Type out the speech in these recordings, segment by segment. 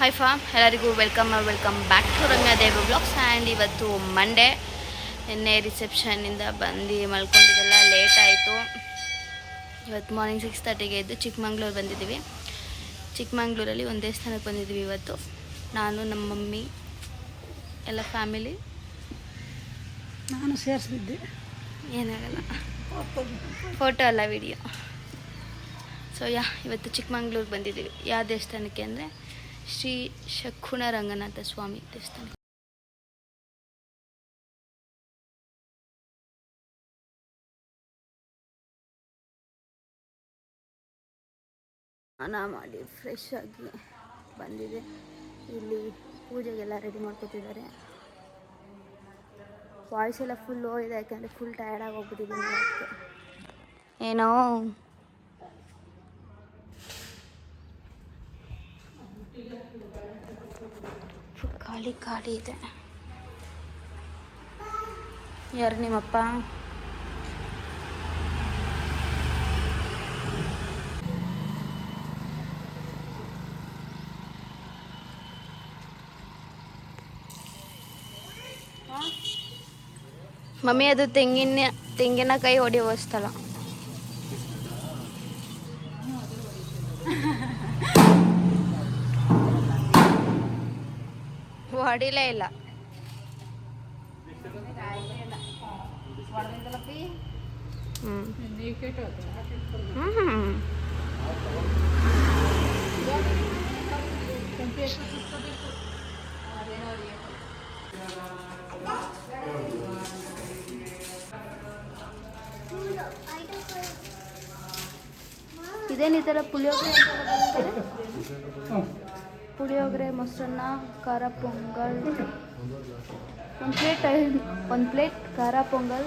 Hi ಫಾ ಎಲ್ಲರಿಗೂ welcome welcome back to Rangadevi blogs and ಇವತ್ತು ಮಂಡೇ ನಿನ್ನೆ ರಿಸೆಪ್ಷನ್ನಿಂದ ಬಂದು ಮಲ್ಕೊಂಡಿದ್ದೆಲ್ಲ ಲೇಟ್ ಆಯಿತು. ಇವತ್ತು ಮಾರ್ನಿಂಗ್ ಸಿಕ್ಸ್ ತರ್ಟಿಗೆ ಇದ್ದು ಚಿಕ್ಕಮಂಗ್ಳೂರು ಬಂದಿದ್ದೀವಿ. ಚಿಕ್ಕಮಂಗ್ಳೂರಲ್ಲಿ ಒಂದು ದೇವಸ್ಥಾನಕ್ಕೆ ಬಂದಿದ್ದೀವಿ ಇವತ್ತು. ನಾನು ನಮ್ಮ ಮಮ್ಮಿ ಎಲ್ಲ ಫ್ಯಾಮಿಲಿ ನಾನು ಸೇರಿಸಿದ್ದೆ. ಏನಾಗಲ್ಲ. ಫೋಟೋ ಅಲ್ಲ ವಿಡಿಯೋ ಸೊ ಯಾ ಇವತ್ತು ಚಿಕ್ಕಮಂಗ್ಳೂರಿಗೆ ಬಂದಿದ್ದೀವಿ. ಯಾವ ದೇವಸ್ಥಾನಕ್ಕೆ ಅಂದರೆ ಶ್ರೀ ಶಕುಣ ರಂಗನಾಥ ಸ್ವಾಮಿ ದೇವಸ್ಥಾನ. ಸ್ನಾನ ಮಾಡಿ ಫ್ರೆಶ್ ಆಗಿ ಬಂದಿದೆ. ಇಲ್ಲಿ ಪೂಜೆಗೆಲ್ಲ ರೆಡಿ ಮಾಡ್ಕೊತಿದ್ದಾರೆ ವಾಯ್ಸ್ ಎಲ್ಲ ಫುಲ್ ಲೋ ಇದೆ ಯಾಕೆಂದರೆ ಫುಲ್ ಟಯರ್ಡ್ ಆಗಿ ಹೋಗ್ಬಿಟ್ಟಿದ್ದೀನಿ. ಏನೋ ಖಾಲಿ ಖಾಲಿ ಇದೆ. ಯಾರು ನಿಮ್ಮಪ್ಪ? ಮಮ್ಮಿ ಅದು ತೆಂಗಿನ ತೆಂಗಿನಕಾಯಿ ಹೊಡೆಯುವ ಸ್ಥಳ. ಹೊಡಿಲೇ ಇಲ್ಲ ಹ್ಮ್. ಹ್ಮ್. ಇದೇನು ಈ ಥರ ಪುಳಿಯೋಗರೆ? ಪುಳಿಯೋಗರೆ, ಮೊಸರನ್ನ, ಖಾರ ಪೊಂಗಲ್. ಒಂದು ಪ್ಲೇಟ್ ಒಂದು ಪ್ಲೇಟ್ ಖಾರ ಪೊಂಗಲ್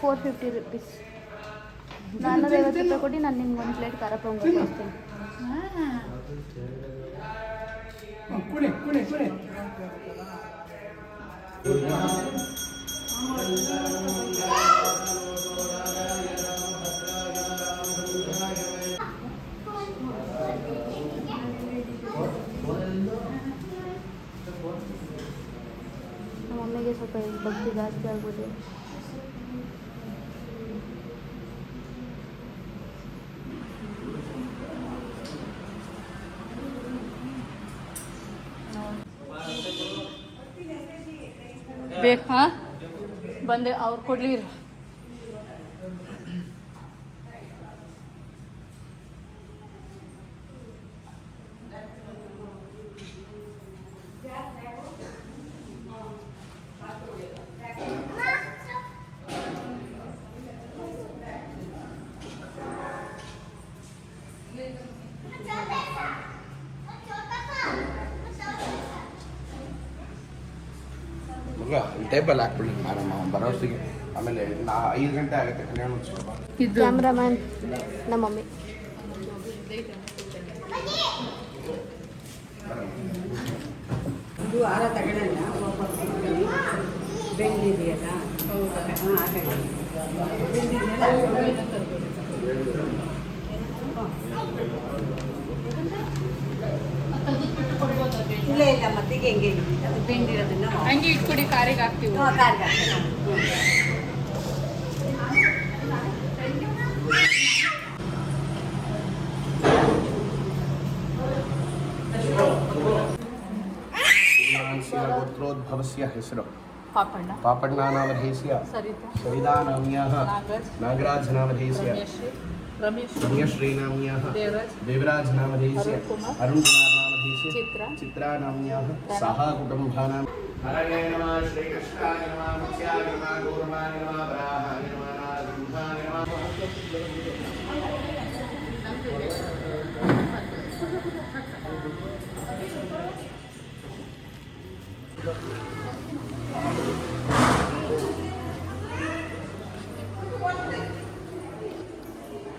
ಫೋರ್ ಫಿಫ್ಟಿ ರುಪೀಸ್ ನಾನು ಐವತ್ತು ರೂಪಾಯಿ ಕೊಟ್ಟು ನಾನು ನಿಮ್ಗೆ ಒಂದು ಪ್ಲೇಟ್ ಖಾರ ಪೊಂಗಲ್ ಕೊಡ್ತೀನಿ. ಕುಡಿ. ಸ್ವಲ್ಪ ಭಕ್ತಿ ಜಾಸ್ತಿ ಆಗ್ಬೋದು ಬೇಕಾ ಬಂದೆ ಅವ್ರು ಕೊಡ್ಲಿ ಮಗ ಟೇಬಲ್ ಹಾಕ್ಬಿಡಿ ಅವ್ನು ಬರೋಷ್ಟಿಗೆ ಆಮೇಲೆ ನಾ ಐದು ಗಂಟೆ ಆಗುತ್ತೆ ಕಲ್ಯಾಣ ಉತ್ಸವ ಇದು ಕ್ಯಾಮ್ರಾಮ್ಯಾನ್ ನಮ್ಮ ಮಮ್ಮಿ ಇದು ಆರ ಇಲ್ಲ ಇಲ್ಲ ಮತ್ತೆ ಹೆಂಗೆ ಅದು ಬೆಂದಿರೋದನ್ನ ಹಂಗೆ ಇಟ್ಕೊಡಿ ಕಾರಿಗೆ ಹಾಕ್ತೀವಿ ಹ್ಞೂ, ಕಾರ್ಗೆ ಹಾಕ್ತೀನಿ. ಹ್ಞೂ. ಗೋತ್ರೋದ್ಭವಸ್ಯ ಹೆಸರು ಪಾಪಣ್ಣ ಪಾಪಣ್ಣಾನಾಮಧೇಸ್ಯ ಸರಿತಾ ಸವಿತಾನಾಮ್ಯಾಹ ನಾಗರಾಜ್ ನಾಗರಾಜನಾಮಧೇಸ್ಯ ರಮೇಶ್ ರಮೇಶ್ ರಮ್ಯಶ್ರೀನಾಮ್ಯಾಹ ದೇವರಾಜ್ ದೇವರಾಜನಾಮಧೇಸ್ಯ ಅರುಣ್ ಕುಮಾರ್ ಅರುಣ್ ಕುಮಾರನಾಮಧೇಸ್ಯ ಚಿತ್ರ ಚಿತ್ರಾನಾಮ್ಯಾಹ ಸಹ ಕುಟುಂಬಾನಾಂ ಹರಯೇ ನಮಃ ಶ್ರೀಕೃಷ್ಣಾಯ ನಮಃ ಮುಖ್ಯಾಯ ನಮಃ ಗೌರವಾಯ ನಮಃ ವರಾಹಾಯ ನಮಃ ನಾರಸಿಂಹಾಯ ನಮಃ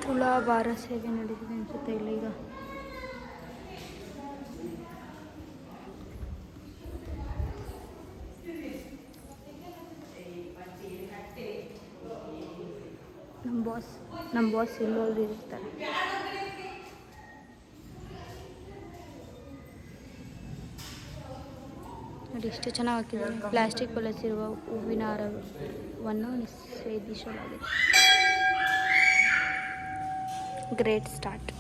ತುಲಾಭಾರ ಸೇವೆ ನಡೀತಿದೆ ಅನ್ಸುತ್ತೆ ಇಲ್ಲಿ ಬಾಸ್ ನಮ್ಮ ಬಾಸ್ ಇನ್ವಾಲ್ವ್ ಇರ್ತಾರೆ. ನೋಡಿ ಎಷ್ಟು ಚೆನ್ನಾಗಿ ಹಾಕಿದ್ದಾರೆ. ಪ್ಲಾಸ್ಟಿಕ್ ಬಳಸಿರುವ ಹೂವಿನ ಹಾರವನ್ನು ನಿಷೇಧಿಸಲಾಗಿದೆ. ಗ್ರೇಟ್ ಸ್ಟಾರ್ಟ್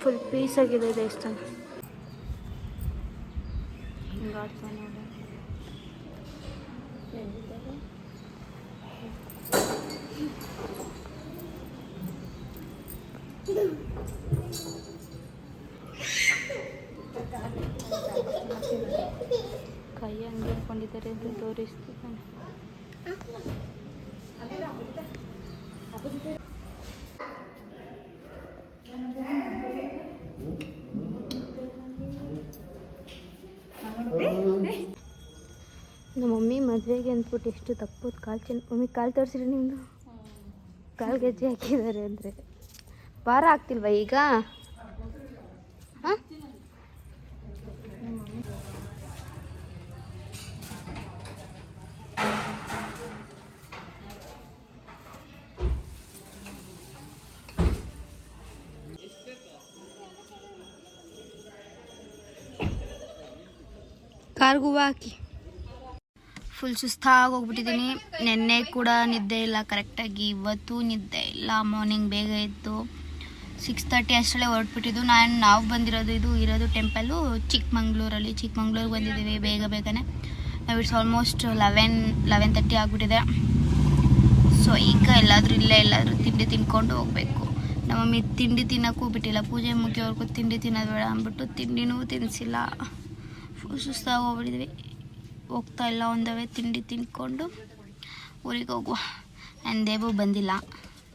ಫುಲ್ ಪೀಸ್ ಆಗಿದೆ ದೇವಸ್ಥಾನ ಹಿಂಗಾಡ್ತಾನೆ? ಕೈ ಹಂಗೆ ಹಿಡ್ಕೊಂಡಿದ್ದಾರೆ ಅಂತ ತೋರಿಸ್ತಿದ್ದಾನೆ ಮದುವೆಗೆ ಅಂದ್ಬಿಟ್ಟು ಎಷ್ಟು ತಪ್ಪೋದು ಕಾಲು ಚೆನ್ನ ಒಮ್ಮೆ ಕಾಲು ತೋರಿಸಿರಿ ನಿಮ್ಮದು ಕಾಲು ಗೆಜ್ಜೆ ಹಾಕಿದ್ದಾರೆ ಅಂದರೆ. ಭಾರ ಆಗ್ತಿಲ್ವಾ ಈಗ? ಹಾಂ? ಕಾರ್ಗುವ ಹಾಕಿ. ಫುಲ್ ಸುಸ್ತಾಗಿ ಹೋಗ್ಬಿಟ್ಟಿದ್ದೀನಿ ನಿನ್ನೆ ಕೂಡ ನಿದ್ದೆ ಇಲ್ಲ ಕರೆಕ್ಟಾಗಿ ಇವತ್ತು ನಿದ್ದೆ ಇಲ್ಲ. ಮಾರ್ನಿಂಗ್ ಬೇಗ ಇತ್ತು ಸಿಕ್ಸ್ ತರ್ಟಿ ಅಷ್ಟರಲ್ಲೇ ಹೊರಟ್ಬಿಟ್ಟಿದ್ದು. ನಾನು, ನಾವು ಬಂದಿರೋದು ಇದು ಇರೋದು ಟೆಂಪಲ್ಲು ಚಿಕ್ಕಮಂಗ್ಳೂರಲ್ಲಿ. ಚಿಕ್ಕಮಂಗ್ಳೂರಿಗೆ ಬಂದಿದ್ದೀವಿ ಬೇಗ ಬೇಗನೆ. ನಾವು it's almost eleven eleven thirty ಆಗಿಬಿಟ್ಟಿದೆ. ಸೊ ಈಗ ಎಲ್ಲಾದರೂ ಇಲ್ಲೇ ಎಲ್ಲಾದರೂ ತಿಂಡಿ ತಿನ್ಕೊಂಡು ಹೋಗಬೇಕು. ನಮ್ಮ ಮಮ್ಮಿ ತಿಂಡಿ ತಿನ್ನೋಕ್ಕೂ ಬಿಟ್ಟಿಲ್ಲ. ಪೂಜೆ ಮುಗಿಯೋರ್ಗೂ ತಿಂಡಿ ತಿನ್ನೋದು ಬೇಡ ಅಂದ್ಬಿಟ್ಟು ತಿಂಡಿನೂ ತಿನ್ನಿಸಿಲ್ಲ ಫುಲ್ ಸುಸ್ತಾಗಿ ಹೋಗ್ಬಿಟ್ಟಿದ್ವಿ ಹೋಗ್ತಾ ಇಲ್ಲ, ಒಂದವೇ ತಿಂಡಿ ತಿನ್ಕೊಂಡು ಊರಿಗೆ ಹೋಗುವ. ಆ್ಯಂಡ್ ದೇವು ಬಂದಿಲ್ಲ.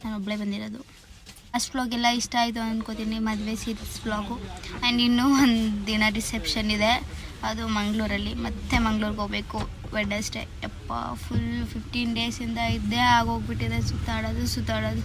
ನಾನು ಒಬ್ಬಳೇ ಬಂದಿರೋದು. ಫಸ್ಟ್ ವ್ಲಾಗೆಲ್ಲ ಇಷ್ಟ ಆಯಿತು ಅಂದ್ಕೋತೀನಿ ಮದುವೆ ಸೀರೀಸ್ ವ್ಲಾಗು ಆ್ಯಂಡ್ ಇನ್ನೂ ಒಂದು ದಿನ ರಿಸೆಪ್ಷನ್ ಇದೆ. ಅದು ಮಂಗಳೂರಲ್ಲಿ. ಮತ್ತೆ ಮಂಗ್ಳೂರಿಗೆ ಹೋಗ್ಬೇಕು. ವೆಡ್ನೆಸ್ಡೇ ಯಪ್ಪ ಫುಲ್ ಫಿಫ್ಟೀನ್ ಡೇಸಿಂದ ಇದ್ದೇ ಆಗೋಗ್ಬಿಟ್ಟಿದೆ. ಸುತ್ತಾಡೋದು ಸುತ್ತಾಡೋದು.